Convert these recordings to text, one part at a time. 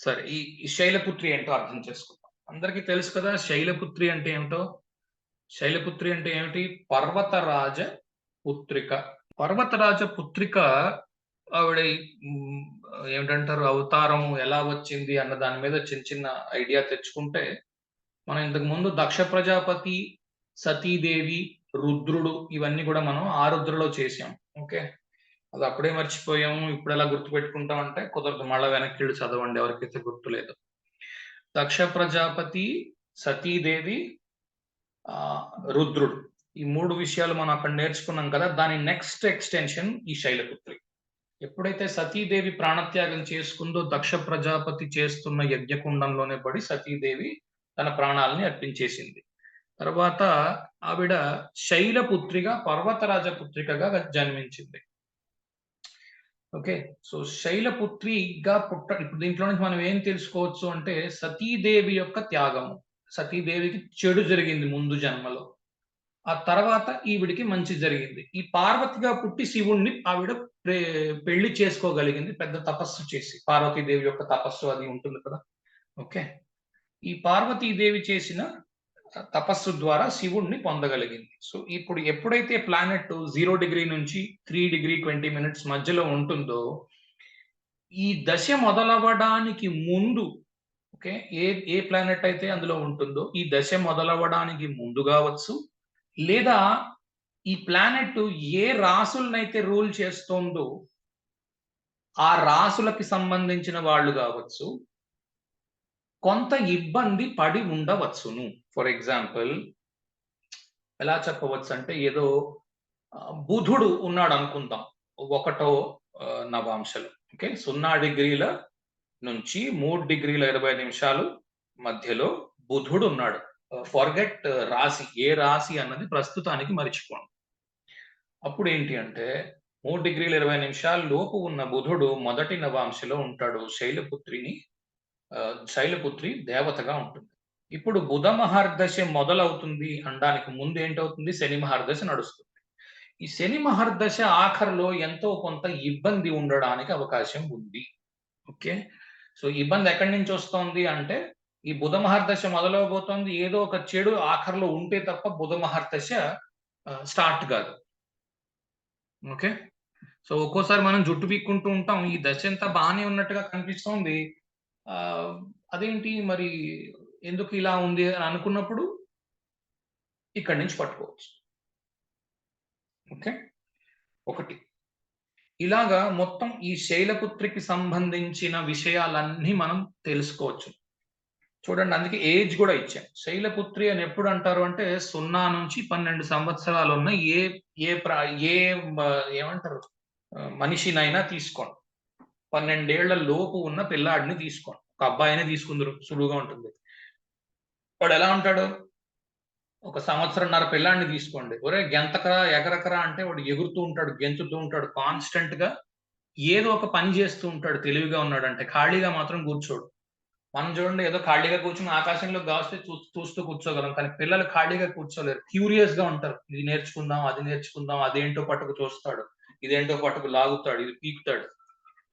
సరే ఈ శైలపుత్రి ఏంటో అర్థం చేసుకుందాం. అందరికీ తెలుసు కదా శైలపుత్రి అంటే ఏమిటో? శైలపుత్రి అంటే ఏమిటి? పర్వతరాజ పుత్రిక. పర్వతరాజ పుత్రిక ఆవిడ ఏమిటంటారు? అవతారం ఎలా వచ్చింది అన్న దాని మీద చిన్న చిన్న ఐడియా తెచ్చుకుంటే మనం ఇంతకు ముందు దక్ష ప్రజాపతి సతీదేవి రుద్రుడు ఇవన్నీ కూడా మనం ఆరుద్రలో చేసాం ఓకే? అది అప్పుడే మర్చిపోయాము. ఇప్పుడు ఎలా గుర్తు పెట్టుకుంటాం అంటే కుదరదు. మళ్ళా వెనక్కి వెళ్ళి చదవండి. ఎవరికైతే గుర్తు లేదు దక్ష ప్రజాపతి సతీదేవి ఆ రుద్రుడు. ఈ మూడు విషయాలు మనం అక్కడ నేర్చుకున్నాం కదా. దాని నెక్స్ట్ ఎక్స్టెన్షన్ ఈ శైలపుత్రి. ఎప్పుడైతే సతీదేవి ప్రాణత్యాగం చేసుకుందో దక్ష ప్రజాపతి చేస్తున్న యజ్ఞకుండంలోనే పడి సతీదేవి తన ప్రాణాలని అర్పించేసింది. తర్వాత ఆవిడ శైలపుత్రిగా పర్వతరాజ పుత్రికగా జన్మించింది. ఓకే. సో శైలపుత్రిగా పుట్ట ఇప్పుడు దీంట్లో నుంచి మనం ఏం తెలుసుకోవచ్చు అంటే సతీదేవి యొక్క త్యాగము సతీదేవికి చెడు జరిగింది ముందు జన్మలో. ఆ తర్వాత ఈవిడికి మంచి జరిగింది. ఈ పార్వతిగా పుట్టి శివుణ్ణి ఆవిడ పెళ్ళి చేసుకోగలిగింది. పెద్ద తపస్సు చేసి. పార్వతీదేవి యొక్క తపస్సు అది ఉంటుంది కదా. ఓకే. ఈ పార్వతీదేవి చేసిన తపస్సు ద్వారా శివుణ్ణి పొందగలిగింది. సో ఇప్పుడు ఎప్పుడైతే ప్లానెట్ జీరో డిగ్రీ నుంచి త్రీ డిగ్రీ ట్వంటీ మినిట్స్ మధ్యలో ఉంటుందో ఈ దశ మొదలవ్వడానికి ముందు ఓకే ఏ ఏ ప్లానెట్ అయితే అందులో ఉంటుందో ఈ దశ మొదలవ్వడానికి ముందు కావచ్చు లేదా ఈ ప్లానెట్ ఏ రాసులనైతే రూల్ చేస్తోందో ఆ రాసులకి సంబంధించిన వాళ్ళు కావచ్చు కొంత ఇబ్బంది పడి ఉండవచ్చును. ఫర్ ఎగ్జాంపుల్ ఎలా చెప్పవచ్చు అంటే ఏదో బుధుడు ఉన్నాడు అనుకుందాం ఒకటో నవాంశలు. ఓకే? సున్నా డిగ్రీల నుంచి మూడు డిగ్రీల ఇరవై నిమిషాలు మధ్యలో బుధుడు ఉన్నాడు. ఫర్గెట్ రాశి. ఏ రాశి అన్నది ప్రస్తుతానికి మరిచిపోండి అప్పుడు ఏంటి అంటే మూడు డిగ్రీల ఇరవై నిమిషాల లోపు ఉన్న బుధుడు మొదటి నవాంశలో ఉంటాడు. శైలపుత్రిని శైలపుత్రి దేవతగా ఉంటుంది. ఇప్పుడు బుధ మహార్దశ మొదలవుతుంది అనడానికి ముందు ఏంటవుతుంది? శని మహార్దశ నడుస్తుంది. ఈ శని మహార్దశ ఆఖరిలో ఎంతో కొంత ఇబ్బంది ఉండడానికి అవకాశం ఉంది. ఓకే? సో ఇబ్బంది ఎక్కడి నుంచి వస్తోంది అంటే ఈ బుధ మహార్దశ మొదలవబోతోంది ఏదో ఒక చెడు ఆఖరిలో ఉంటే తప్ప బుధ మహార్దశ స్టార్ట్ కాదు. ఓకే? సో ఒక్కోసారి మనం జుట్టు పీక్కుంటూ ఉంటాం. ఈ దశ అంతా బాగానే ఉన్నట్టుగా కనిపిస్తోంది. అదేంటి మరి ఎందుకు ఇలా ఉంది అని అనుకున్నప్పుడు ఇక్కడి నుంచి పట్టుకోవచ్చు. ఓకే? ఒకటి. ఇలాగా మొత్తం ఈ శైలపుత్రికి సంబంధించిన విషయాలన్నీ మనం తెలుసుకోవచ్చు. చూడండి అందుకే ఏజ్ కూడా ఇచ్చాం. శైలపుత్రి అని ఎప్పుడు అంటారు అంటే సున్నా నుంచి పన్నెండు సంవత్సరాలు ఉన్న ఏ ఏ ప్రా ఏ ఏమంటారు? మనిషినైనా తీసుకోండి పన్నెండేళ్ళ లోపు ఉన్న పిల్లాడిని తీసుకోండి ఒక అబ్బాయిని తీసుకుందరు. సులువుగా ఉంటుంది. వాడు ఎలా ఉంటాడు? ఒక సంవత్సరంన్నర పిల్లాడిని తీసుకోండి. ఒరే గెంతకరా ఎగరకరా అంటే వాడు ఎగురుతూ ఉంటాడు గెంతుతూ ఉంటాడు కాన్స్టెంట్గా ఏదో ఒక పని చేస్తూ ఉంటాడు తెలివిగా ఉన్నాడు అంటే ఖాళీగా మాత్రం కూర్చోడు. మనం చూడండి ఏదో ఖాళీగా కూర్చుని ఆకాశంలో గాస్తే చూ చూస్తూ కూర్చోగలం. కానీ పిల్లలు ఖాళీగా కూర్చోలేరు. క్యూరియస్గా ఉంటారు. ఇది నేర్చుకుందాం అది నేర్చుకుందాం అదేంటో పట్టుకు చూస్తాడు. ఇదేంటో పట్టుకు లాగుతాడు ఇది పీకుతాడు.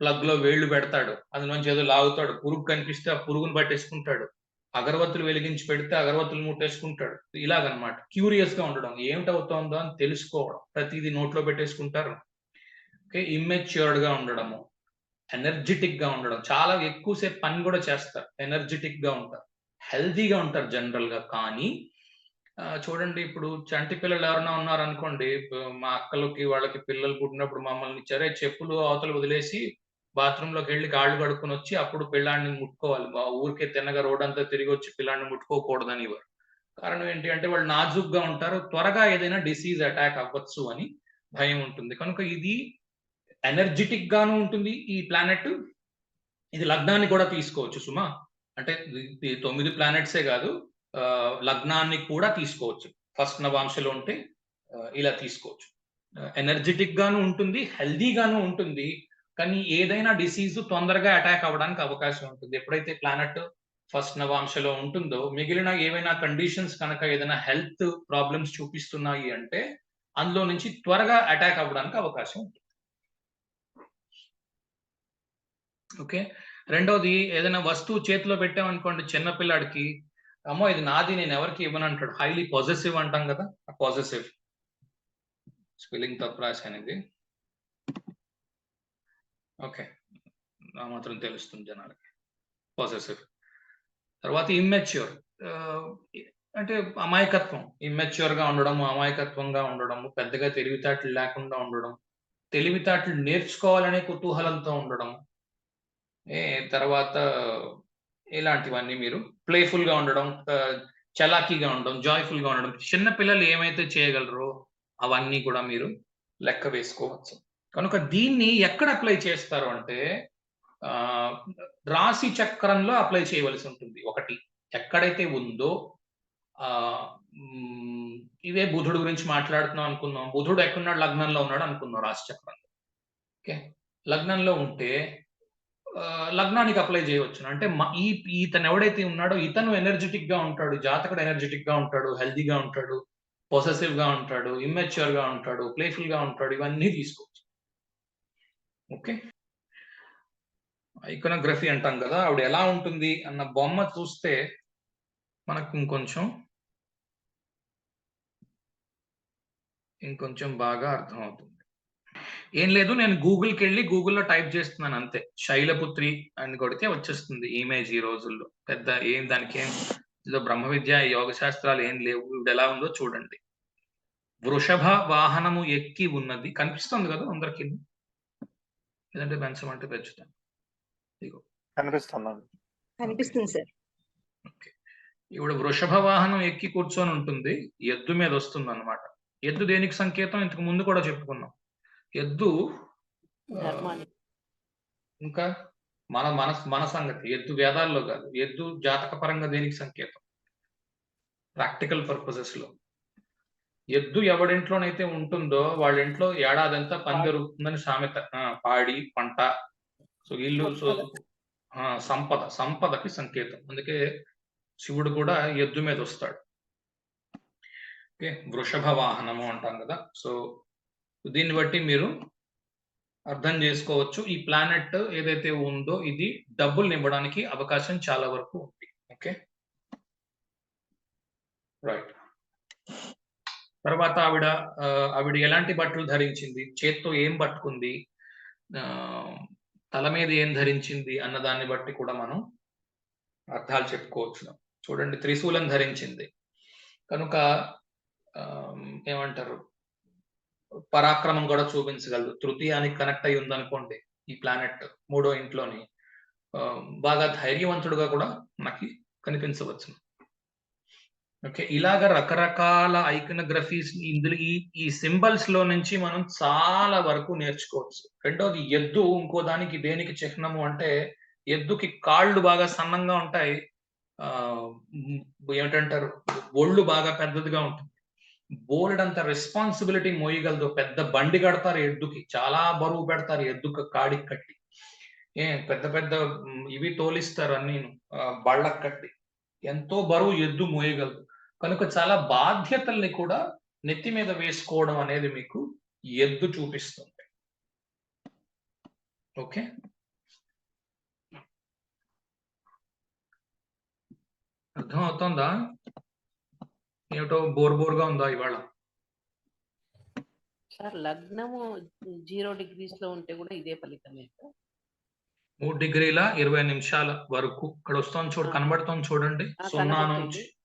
ప్లగ్లో వేళ్ళు పెడతాడు అందులోంచి ఏదో లాగుతాడు. పురుగు కనిపిస్తే ఆ పురుగును పట్టేసుకుంటాడు. అగరవత్తులు వెలిగించి పెడితే అగరవత్తులు ముట్టేసుకుంటాడు ఇలాగనమాట. క్యూరియస్గా ఉండడం ఏమిటవుతోందో అని తెలుసుకోవడం. ప్రతిదీ నోట్లో పెట్టేసుకుంటారు. ఓకే? ఇమ్మెచ్యూర్డ్గా ఉండడము. ఎనర్జెటిక్గా ఉండడం. చాలా ఎక్కువసేపు పని కూడా చేస్తారు. ఎనర్జెటిక్గా ఉంటారు. హెల్దీగా ఉంటారు జనరల్గా కానీ చూడండి ఇప్పుడు చంటి పిల్లలు ఎవరైనా ఉన్నారు అనుకోండి మా అక్కలకి వాళ్ళకి పిల్లలు పుట్టినప్పుడు మమ్మల్ని ఇచ్చారే చెప్పులు అవతలు వదిలేసి బాత్రూమ్లోకి వెళ్ళి కాళ్ళు కడుక్కొని వచ్చి అప్పుడు పిల్లాడిని ముట్టుకోవాలి. బా- ఊరికే తిన్నగా రోడ్ అంతా తిరిగి వచ్చి పిల్లాడిని ముట్టుకోకూడదని ఇవ్వరు. కారణం ఏంటి అంటే వాళ్ళు నాజుగ్గా ఉంటారు. త్వరగా ఏదైనా డిసీజ్ అటాక్ అవ్వచ్చు అని భయం ఉంటుంది. కనుక ఇది ఎనర్జెటిక్ గాను ఉంటుంది ఈ ప్లానెట్. ఇది లగ్నాన్ని కూడా తీసుకోవచ్చు సుమా. అంటే తొమ్మిది ప్లానెట్సే కాదు. లగ్నాన్ని కూడా తీసుకోవచ్చు. ఫస్ట్ నవాంశలో ఉంటే ఇలా తీసుకోవచ్చు. ఎనర్జెటిక్ గాను ఉంటుంది హెల్దీ గాను ఉంటుంది. కానీ ఏదైనా డిసీజ్ తొందరగా అటాక్ అవ్వడానికి అవకాశం ఉంటుంది. ఎప్పుడైతే ప్లానెట్ ఫస్ట్ నవాంశలో ఉంటుందో మిగిలిన ఏవైనా కండిషన్స్ కనుక ఏదైనా హెల్త్ ప్రాబ్లమ్స్ చూపిస్తున్నాయి అంటే అందులో నుంచి త్వరగా అటాక్ అవ్వడానికి అవకాశం ఉంటుంది. ఓకే రెండవది ఏదైనా వస్తువు చేతిలో పెట్టామనుకోండి చిన్నపిల్లాడికి అమ్మో ఇది నాది నేను ఎవరికి ఇవ్వను అంటాడు. హైలీ పాజిటివ్ అంటాం కదా పాజిటివ్ స్పెల్లింగ్ తప్పు రాశాను ఇది. ఓకే. ఆ మాత్రం తెలుస్తుంది జనాలకి. పాజిటివ్ తర్వాత ఇమ్మెచ్యూర్ అంటే అమాయకత్వం. ఇమ్మెచ్యూర్గా ఉండడం అమాయకత్వంగా ఉండడం పెద్దగా తెలివితేటలు లేకుండా ఉండడం తెలివితేటలు నేర్చుకోవాలనే కుతూహలంతో ఉండడం. ఏ తర్వాత ఇలాంటివన్నీ మీరు ప్లేఫుల్గా ఉండడం చలాకీగా ఉండడం జాయ్ఫుల్గా ఉండడం. చిన్న పిల్లలు ఏమైతే చేయగలరో అవన్నీ కూడా మీరు లెక్క వేసుకోవచ్చు. కనుక దీన్ని ఎక్కడ అప్లై చేస్తారు అంటే ఆ, రాశి చక్రంలో అప్లై చేయవలసి ఉంటుంది. ఒకటి ఎక్కడైతే ఉందో ఆ ఇదే బుధుడు గురించి మాట్లాడుతున్నాం అనుకుందాం. బుధుడు ఎక్కడున్నాడు? లగ్నంలో ఉన్నాడు అనుకుందాం రాశి చక్రంలో. ఓకే? లగ్నంలో ఉంటే లగ్నానికి అప్లై చేయవచ్చు. అంటే ఈ ఇతను ఎవడైతే ఉన్నాడో ఇతను ఎనర్జెటిక్గా ఉంటాడు జాతకుడు ఎనర్జెటిక్గా ఉంటాడు హెల్దీగా ఉంటాడు పొసెసివ్గా ఉంటాడు ఇమ్మెచ్యూర్గా ఉంటాడు ప్లేఫుల్గా ఉంటాడు ఇవన్నీ తీసుకోవచ్చు. ఓకే. ఐకోనోగ్రఫీ అంటాం కదా ఆవిడ ఎలా ఉంటుంది అన్న బొమ్మ చూస్తే మనకు ఇంకొంచెం ఇంకొంచెం బాగా అర్థమవుతుంది. ఏం లేదు నేను గూగుల్కి వెళ్ళి గూగుల్లో టైప్ చేస్తున్నాను అంతే. శైలపుత్రి అని కొడితే వచ్చేస్తుంది ఇమేజ్ ఈ రోజుల్లో. పెద్ద ఏం దానికి ఏం ఏదో బ్రహ్మ విద్య యోగ శాస్త్రాలు ఏం లేవు. ఇప్పుడు ఎలా ఉందో చూడండి. వృషభ వాహనము ఎక్కి ఉన్నది. కనిపిస్తుంది కదా అందరికీ? లేదంటే పెంచమంటే పెంచుతాను ఇగో. కనిపిస్తుందండి. కనిపిస్తుంది సార్. ఓకే. ఇప్పుడు వృషభ వాహనం ఎక్కి కూర్చొని ఉంటుంది. ఎద్దు మీద వస్తుంది అనమాట ఎద్దు దేనికి సంకేతం? ఇంతకు ముందు కూడా చెప్పుకున్నాం. ఎద్దు ఇంకా మన మన మన సంగతి. ఎద్దు వేదాల్లో కాదు. ఎద్దు జాతక పరంగా దేనికి సంకేతం? ప్రాక్టికల్ పర్పసెస్లో. ఎద్దు ఎవడింట్లోనైతే ఉంటుందో వాళ్ళ ఇంట్లో ఏడాదంతా పని జరుగుతుందని సామెత. పాడి పంట. సో ఇల్లు సో సంపద. సంపదకి సంకేతం. అందుకే శివుడు కూడా ఎద్దు మీద వస్తాడు. ఓకే వృషభ వాహనము అంటాం కదా. సో దీన్ని బట్టి మీరు అర్థం చేసుకోవచ్చు. ఈ ప్లానెట్ ఏదైతే ఉందో ఇది డబ్బులు ఇవ్వడానికి అవకాశం చాలా వరకు ఉంది. ఓకే? రైట్. తర్వాత ఆవిడ ఆవిడ ఎలాంటి బట్టలు ధరించింది? చేత్తో ఏం పట్టుకుంది? తల మీద ఏం ధరించింది అన్న దాన్ని బట్టి కూడా మనం అర్థాలు చెప్పుకోవచ్చు. చూడండి త్రిశూలం ధరించింది. కనుక ఏమంటారు? పరాక్రమం కూడా చూపించగలదు. తృతీయానికి కనెక్ట్ అయి ఉందనుకోండి ఈ ప్లానెట్ మూడో ఇంట్లోని బాగా ధైర్యవంతుడుగా కూడా మనకి కనిపించవచ్చు. ఓకే ఇలాగ రకరకాల ఐకనోగ్రఫీస్ ఇందులో ఈ ఈ సింబల్స్లో నుంచి మనం చాలా వరకు నేర్చుకోవచ్చు. రెండోది ఎద్దు ఇంకో దానికి దేనికి చిహ్నము అంటే ఎద్దుకి కాళ్ళు బాగా సన్నంగా ఉంటాయి. ఆ ఏమిటంటారు? ఒళ్ళు బాగా పెద్దదిగా ఉంటుంది. బోల్డ్ అంత రెస్పాన్సిబిలిటీ మోయగలదు. పెద్ద బండి కడతారు ఎద్దుకి. చాలా బరువు పెడతారు ఎద్దుకు కాడికి కట్టి. ఏ పెద్ద పెద్ద ఇవి తోలిస్తారు అన్ని బళ్ళకి కట్టి. ఎంతో బరువు ఎద్దు మోయగలదు. కనుక చాలా బాధ్యతల్ని కూడా నెత్తి మీద వేసుకోవడం అనేది మీకు ఎద్దు చూపిస్తుంది. ఓకే? అర్థం అవుతుందా ఏమిటో బోర్ బోర్గా ఉందా ఇవాళ? సార్ లగ్నము జీరో డిగ్రీస్లో ఉంటే కూడా ఇదే ఫలితమే మూడు డిగ్రీల ఇరవై నిమిషాల వరకు. ఇక్కడ వస్తుంది చూడు కనబడుతుంది చూడండి. సున్నా. నుంచి.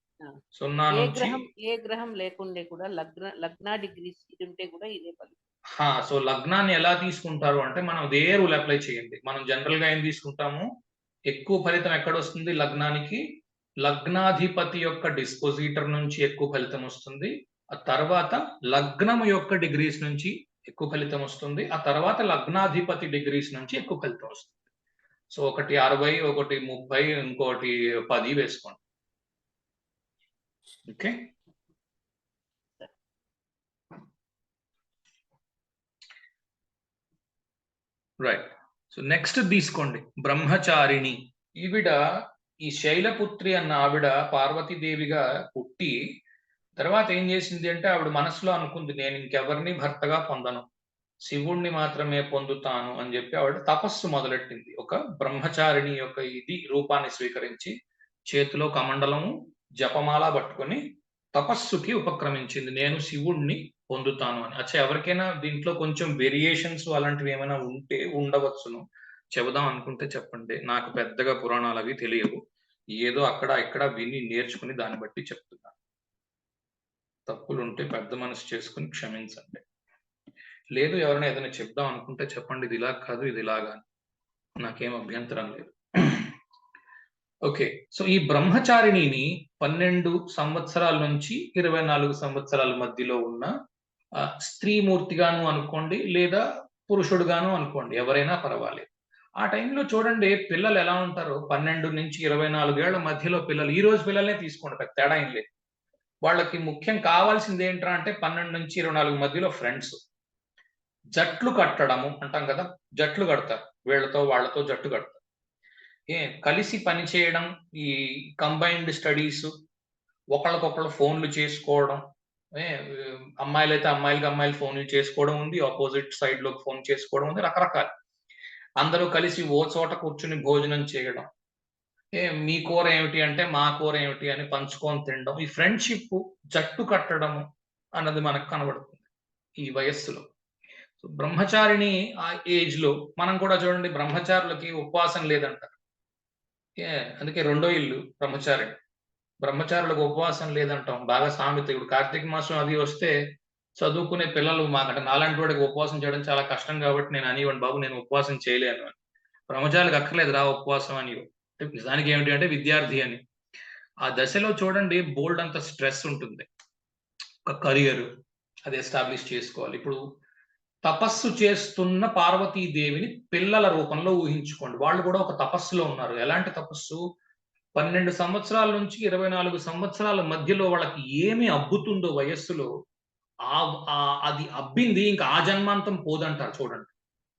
సున్నా ఏ నుంచి గ్రహం ఏ గ్రహం లేకుండే కూడా లగ్న లగ్న డిగ్రీస్ ఇది ఉంటే కూడా ఇదే ఫలితం. హా, సో లగ్నాన్ని ఎలా తీసుకుంటారు అంటే మనం అదే రూల్ అప్లై చేయండి. మనం జనరల్గా ఏం తీసుకుంటాము? ఎక్కువ ఫలితం ఎక్కడ వస్తుంది? లగ్నానికి. లగ్నాధిపతి యొక్క డిస్పోజిటర్ నుంచి ఎక్కువ ఫలితం వస్తుంది. ఆ తర్వాత లగ్నము యొక్క డిగ్రీస్ నుంచి ఎక్కువ ఫలితం వస్తుంది. ఆ తర్వాత లగ్నాధిపతి డిగ్రీస్ నుంచి ఎక్కువ ఫలితం వస్తుంది. సో ఒకటి అరవై ఒకటి ముప్పై ఇంకోటి పది వేసుకోండి. Okay. రైట్ సో నెక్స్ట్ తీసుకోండి. బ్రహ్మచారిణి. ఈవిడ ఈ శైలపుత్రి అన్న ఆవిడ పార్వతీదేవిగా పుట్టి తర్వాత ఏం చేసింది అంటే ఆవిడ మనసులో అనుకుంది నేను ఇంకెవరిని భర్తగా పొందను. శివుణ్ణి మాత్రమే పొందుతాను అని చెప్పి ఆవిడ తపస్సు మొదలెట్టింది. ఒక బ్రహ్మచారిణి యొక్క ఇది రూపాన్ని స్వీకరించి చేతిలో కమండలము జపమాల పట్టుకొని తపస్సుకి ఉపక్రమించింది. నేను శివుణ్ణి పొందుతాను అని. అచ్చా ఎవరికైనా దీంట్లో కొంచెం వేరియేషన్స్ అలాంటివి ఏమైనా ఉంటే ఉండవచ్చును. చెబుదాం అనుకుంటే చెప్పండి. నాకు పెద్దగా పురాణాలు అవి తెలియవు. ఏదో అక్కడ ఇక్కడ విని నేర్చుకుని దాన్ని బట్టి చెప్తున్నాను తప్పులు ఉంటే పెద్ద మనసు చేసుకుని క్షమించండి. లేదు ఎవరైనా ఏదైనా చెప్దాం అనుకుంటే చెప్పండి. ఇది ఇలా కాదు ఇది ఇలాగా అని. నాకేం అభ్యంతరం లేదు. ఓకే. సో ఈ బ్రహ్మచారిణిని పన్నెండు సంవత్సరాల నుంచి ఇరవై నాలుగు సంవత్సరాల మధ్యలో ఉన్న స్త్రీమూర్తిగాను అనుకోండి లేదా పురుషుడుగాను అనుకోండి ఎవరైనా పర్వాలేదు. ఆ టైంలో చూడండి పిల్లలు ఎలా ఉంటారో పన్నెండు నుంచి ఇరవై నాలుగేళ్ళ మధ్యలో పిల్లలు ఈ రోజు పిల్లల్నే తీసుకోండి పెద్ద తేడా ఏం లేదు. వాళ్ళకి ముఖ్యం కావాల్సింది ఏంట్రా అంటే పన్నెండు నుంచి ఇరవై నాలుగు మధ్యలో ఫ్రెండ్స్. జట్లు కట్టడము అంటాం కదా జట్లు కడతారు. వీళ్ళతో వాళ్ళతో జట్టు కడతారు. కలిసి పని చేయడం ఈ కంబైన్డ్ స్టడీస్ ఒకళ్ళకొకళ్ళు ఫోన్లు చేసుకోవడం ఏ అమ్మాయిలు అయితే అమ్మాయిలకి అమ్మాయిలు ఫోన్లు చేసుకోవడం ఉంది ఆపోజిట్ సైడ్లో ఫోన్ చేసుకోవడం ఉంది రకరకాలు. అందరూ కలిసి ఓ చోట కూర్చుని భోజనం చేయడం. ఏ మీ కూర ఏమిటి అంటే మా కూర ఏమిటి అని పంచుకొని తినడం. ఈ ఫ్రెండ్షిప్ జట్టు కట్టడము అన్నది మనకు కనబడుతుంది ఈ వయస్సులో. బ్రహ్మచారిని ఆ ఏజ్లో మనం కూడా చూడండి బ్రహ్మచారులకి ఉపవాసం లేదంటారు. అందుకే రెండో ఇల్లు బ్రహ్మచారి. బ్రహ్మచారులకు ఉపవాసం లేదంటాం. బాగా సామెత ఇప్పుడు కార్తీక మాసం అది వస్తే చదువుకునే పిల్లలు మాకంటే నాలాంటి వాడికి ఉపవాసం చేయడం చాలా కష్టం కాబట్టి నేను అనివ్వండి బాబు నేను ఉపవాసం చేయలేను అని. బ్రహ్మచారులకు అక్కర్లేదు రా ఉపవాసం అని. నిజానికి ఏమిటి అంటే విద్యార్థి అని. ఆ దశలో చూడండి బోల్డ్ అంత స్ట్రెస్ ఉంటుంది. ఒక కరియర్ అది ఎస్టాబ్లిష్ చేసుకోవాలి. ఇప్పుడు తపస్సు చేస్తున్న పార్వతీదేవిని పిల్లల రూపంలో ఊహించుకోండి. వాళ్ళు కూడా ఒక తపస్సులో ఉన్నారు. ఎలాంటి తపస్సు? పన్నెండు సంవత్సరాల నుంచి ఇరవై నాలుగు సంవత్సరాల మధ్యలో వాళ్ళకి ఏమి అబ్బుతుందో వయస్సులో ఆ అది అబ్బింది ఇంకా ఆ జన్మాంతం పోదంటారు చూడండి.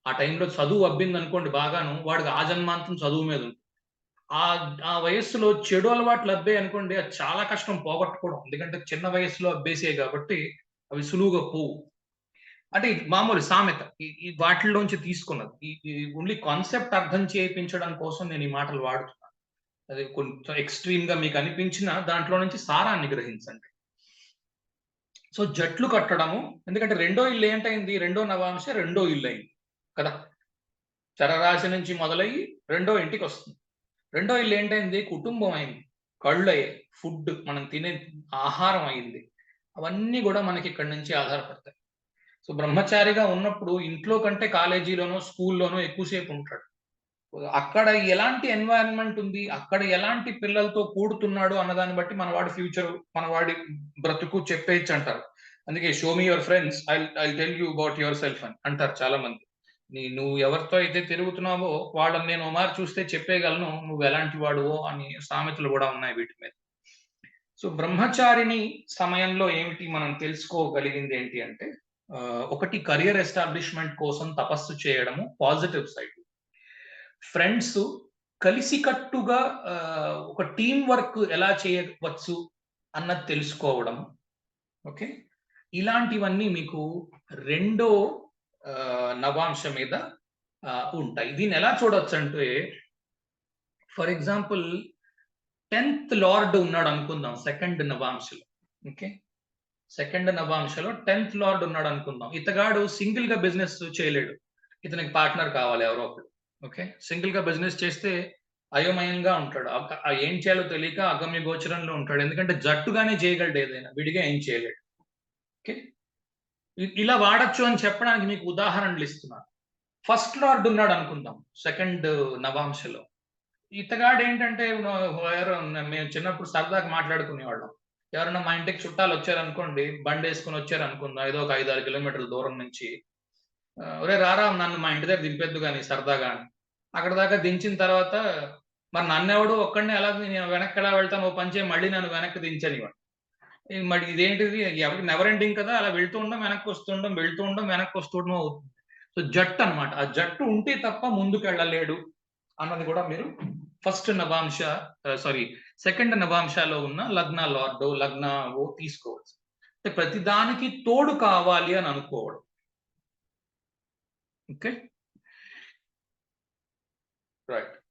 ఆ టైంలో చదువు అబ్బింది అనుకోండి బాగాను వాడికి ఆ జన్మాంతం చదువు మీద ఉంది. ఆ ఆ వయస్సులో చెడు అలవాట్లు అబ్బాయి అనుకోండి అది చాలా కష్టం పోగొట్టుకోవడం. ఎందుకంటే చిన్న వయసులో అబ్బేసే కాబట్టి అవి సులువుగా పోవు. అంటే మామూలు సామెత. ఈ- ఈ వాటిల్లోంచి తీసుకున్నది. ఈ ఓన్లీ కాన్సెప్ట్ అర్థం చేయించడం కోసం నేను ఈ మాటలు వాడుతున్నాను. అది కొంచెం ఎక్స్ట్రీమ్గా మీకు అనిపించిన దాంట్లో నుంచి సారాన్ని గ్రహించండి. సో జట్లు కట్టడము ఎందుకంటే రెండో ఇల్లు ఏంటైంది? రెండో నవాంశ రెండో ఇల్లు అయింది. కదా? చరరాశి నుంచి మొదలయ్యి రెండో ఇంటికి వస్తుంది. రెండో ఇల్లు ఏంటైంది? కుటుంబం అయింది. కళ్ళు అయ్యాయి. ఫుడ్ మనం తినే ఆహారం అయింది. అవన్నీ కూడా మనకి ఇక్కడి నుంచి ఆధారపడతాయి. సో బ్రహ్మచారిగా ఉన్నప్పుడు ఇంట్లో కంటే కాలేజీలోనో స్కూల్లోనో ఎక్కువసేపు ఉంటాడు. అక్కడ ఎలాంటి ఎన్వైరన్మెంట్ ఉంది? అక్కడ ఎలాంటి పిల్లలతో కూడుతున్నాడు అన్నదాన్ని బట్టి మన వాడి ఫ్యూచర్ మన వాడి బ్రతుకు చెప్పేయచ్చు అంటారు. అందుకే show me your friends I I tell you about yourself అని అంటారు చాలా మంది నీ నువ్వు ఎవరితో అయితే తిరుగుతున్నావో వాళ్ళని నేను ఒమారు చూస్తే చెప్పేయగలను నువ్వు ఎలాంటి వాడువో అని సామెతలు కూడా ఉన్నాయి వీటి మీద. సో బ్రహ్మచారిని సమయంలో ఏమిటి మనం తెలుసుకోగలిగింది ఏంటి అంటే ఒకటి కరియర్ ఎస్టాబ్లిష్మెంట్ కోసం తపస్సు చేయడము పాజిటివ్ సైడ్ ఫ్రెండ్స్ కలిసికట్టుగా ఒక టీం వర్క్ ఎలా చేయవచ్చు అన్నది తెలుసుకోవడం. ఓకే ఇలాంటివన్నీ మీకు రెండో నవాంశ మీద ఉంటాయి. దీన్ని ఎలా చూడొచ్చు అంటే ఫర్ ఎగ్జాంపుల్ టెన్త్ లార్డ్ ఉన్నాడు అనుకుందాం సెకండ్ నవాంశలో. ఓకే సెకండ్ నవాంశలో టెన్త్ లార్డ్ ఉన్నాడు అనుకుందాం. ఇతగాడు సింగిల్గా బిజినెస్ చేయలేడు. ఇతనికి పార్ట్నర్ కావాలి ఎవరో ఒకడు ఓకే? సింగిల్గా బిజినెస్ చేస్తే అయోమయంగా ఉంటాడు. ఏం చేయాలో తెలియక అగమ్య గోచరంలో ఉంటాడు. ఎందుకంటే జట్టుగానే చేయగలడు ఏదైనా. విడిగా ఏం చేయలేడు. ఓకే? ఇలా వాడచ్చు అని చెప్పడానికి మీకు ఉదాహరణలు ఇస్తున్నాను. ఫస్ట్ లార్డ్ ఉన్నాడు అనుకుందాం. సెకండ్ నవాంశలో ఇతగాడు ఏంటంటే మేము చిన్నప్పుడు సరదాగా మాట్లాడుకునేవాళ్ళం. ఎవరైనా మా ఇంటికి చుట్టాలు వచ్చారనుకోండి బండి వేసుకుని వచ్చారనుకుందాం ఏదో ఒక ఐదు ఆరు కిలోమీటర్ల దూరం నుంచి. ఒరే రారా నన్ను మా ఇంటి దగ్గర దింపేద్దు కానీ సరదాగా అని. అక్కడ దాకా దించిన తర్వాత మరి నన్నెవడు? ఒక్కడిని ఎలా నేను వెనక్కి ఎలా వెళ్తాను? ఓ పంచే మళ్ళీ నన్ను వెనక్కి దించని మరి ఇదేంటిది? ఎవరికి నెవర్ ఎండింగ్ కదా అలా వెళ్తూ ఉండడం వెనక్కి వస్తుండడం వెళ్తూ ఉండడం వెనక్కి వస్తుండడం అవుతుంది. సో జట్టు అన్నమాట. ఆ జట్టు ఉంటే తప్ప ముందుకు వెళ్ళలేడు అన్నది కూడా మీరు ఫస్ట్ నబాంష సారీ సెకండ్ నవాంశాలో ఉన్న లగ్న లార్డో లగ్న ఓ తీసుకోవచ్చు. అంటే ప్రతిదానికి తోడు కావాలి అని అనుకోవడం. ఓకే? రైట్